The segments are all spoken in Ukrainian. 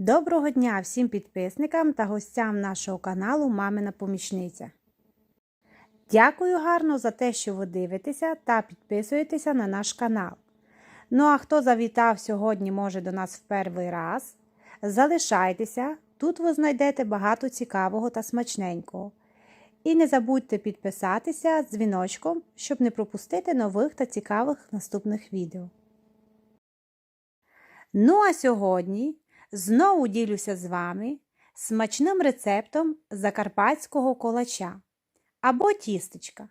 Доброго дня всім підписникам та гостям нашого каналу Мамина Помічниця. Дякую гарно за те, що ви дивитеся та підписуєтеся на наш канал. Ну а хто завітав сьогодні, може до нас в перший раз, залишайтеся, тут ви знайдете багато цікавого та смачненького. І не забудьте підписатися з дзвіночком, щоб не пропустити нових та цікавих наступних відео. Ну а сьогодні знову ділюся з вами смачним рецептом закарпатського колача або тістечка.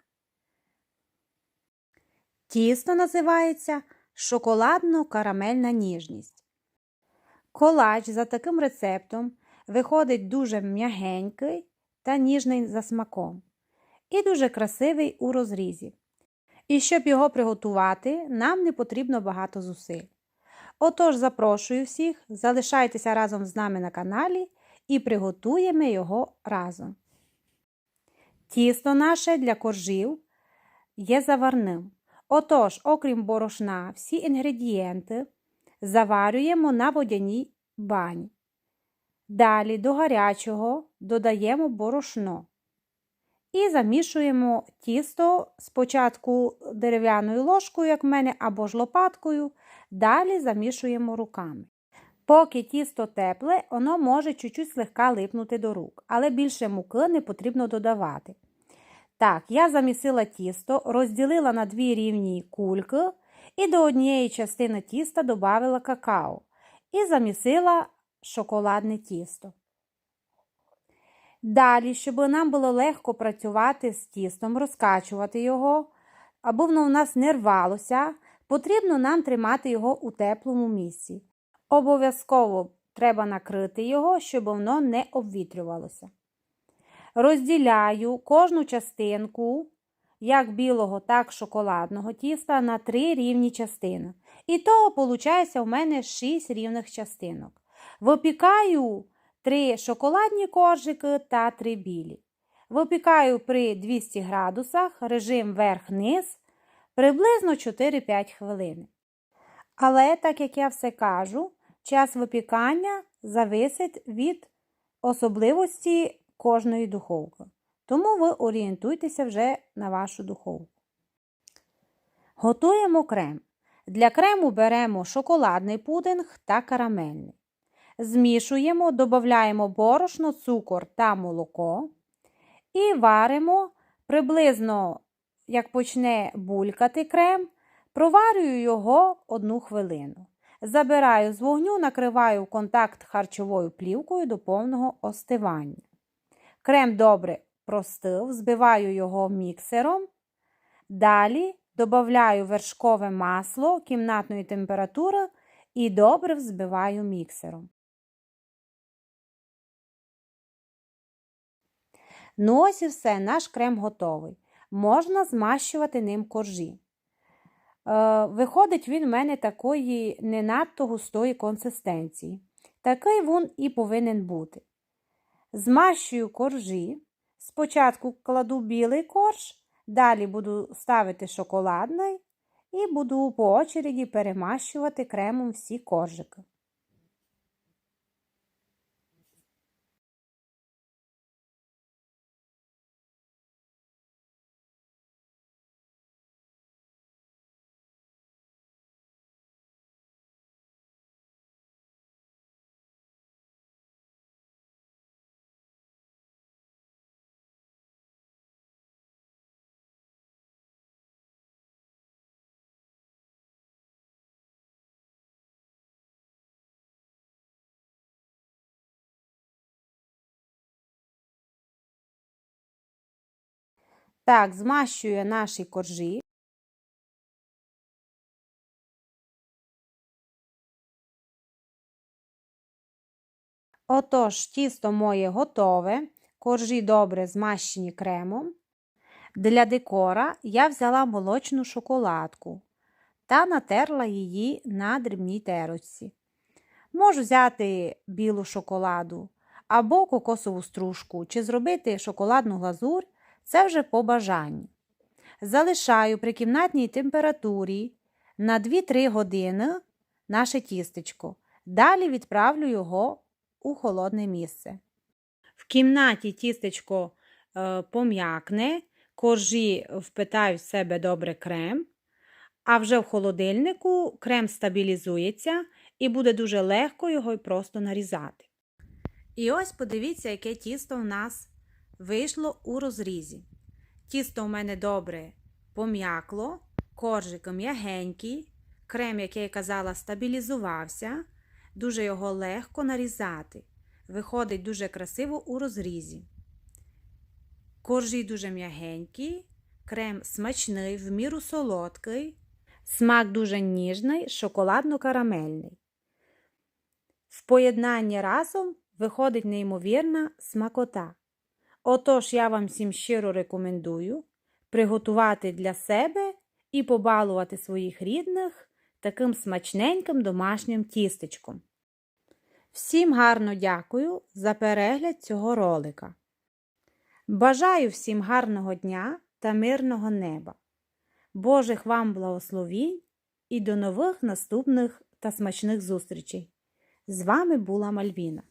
Тісто називається шоколадно-карамельна ніжність. Колач за таким рецептом виходить дуже м'ягенький та ніжний за смаком і дуже красивий у розрізі. І щоб його приготувати, нам не потрібно багато зусиль. Отож, запрошую всіх, залишайтеся разом з нами на каналі і приготуємо його разом. Тісто наше для коржів є заварним. Отож, окрім борошна, всі інгредієнти заварюємо на водяній бані. Далі до гарячого додаємо борошно. І замішуємо тісто спочатку дерев'яною ложкою, як в мене, або ж лопаткою, далі замішуємо руками. Поки тісто тепле, воно може чуть-чуть слегка липнути до рук, але більше муки не потрібно додавати. Так, я замісила тісто, розділила на дві рівні кульки і до однієї частини тіста додала какао і замісила шоколадне тісто. Далі, щоб нам було легко працювати з тістом, розкачувати його, аби воно в нас не рвалося, потрібно нам тримати його у теплому місці. Обов'язково треба накрити його, щоб воно не обвітрювалося. Розділяю кожну частинку, як білого, так шоколадного тіста, на три рівні частини. І того, виходить, у мене 6 рівних частинок. Випікаю 3 шоколадні коржики та 3 білі. Випікаю при 200 градусах режим верх-низ приблизно 4-5 хвилин. Але, так як я все кажу, час випікання зависить від особливості кожної духовки. Тому ви орієнтуйтеся вже на вашу духовку. Готуємо крем. Для крему беремо шоколадний пудинг та карамельний. Змішуємо, додаємо борошно, цукор та молоко і варимо приблизно, як почне булькати крем, проварюю його одну хвилину. Забираю з вогню, накриваю контакт харчовою плівкою до повного остивання. Крем добре простив, збиваю його міксером. Далі додаю вершкове масло кімнатної температури і добре взбиваю міксером. Ну ось і все, наш крем готовий. Можна змащувати ним коржі. Е, виходить він в мене такої не надто густої консистенції. Такий він і повинен бути. Змащую коржі. Спочатку кладу білий корж, далі буду ставити шоколадний і буду по очереді перемащувати кремом всі коржики. Так, змащую наші коржі. Отож, тісто моє готове, коржі добре змащені кремом. Для декора я взяла молочну шоколадку та натерла її на дрібній терочці. Можу взяти білу шоколаду або кокосову стружку, чи зробити шоколадну глазурь це вже по бажанню. Залишаю при кімнатній температурі на 2-3 години наше тістечко. Далі відправлю його у холодне місце. В кімнаті тістечко е, пом'якне, коржі впитають в себе добре крем, а вже в холодильнику крем стабілізується і буде дуже легко його просто нарізати. І ось подивіться, яке тісто в нас вийшло у розрізі. Тісто у мене добре пом'якло, коржик м'ягенький, крем, як я й казала, стабілізувався, дуже його легко нарізати. Виходить дуже красиво у розрізі. Коржі дуже м'ягенькі, крем смачний, в міру солодкий, смак дуже ніжний, шоколадно-карамельний. В поєднанні разом виходить неймовірна смакота. Отож, я вам всім щиро рекомендую приготувати для себе і побалувати своїх рідних таким смачненьким домашнім тістечком. Всім гарно дякую за перегляд цього ролика. Бажаю всім гарного дня та мирного неба. Божих вам благословінь і до нових наступних та смачних зустрічей! З вами була Мальвіна.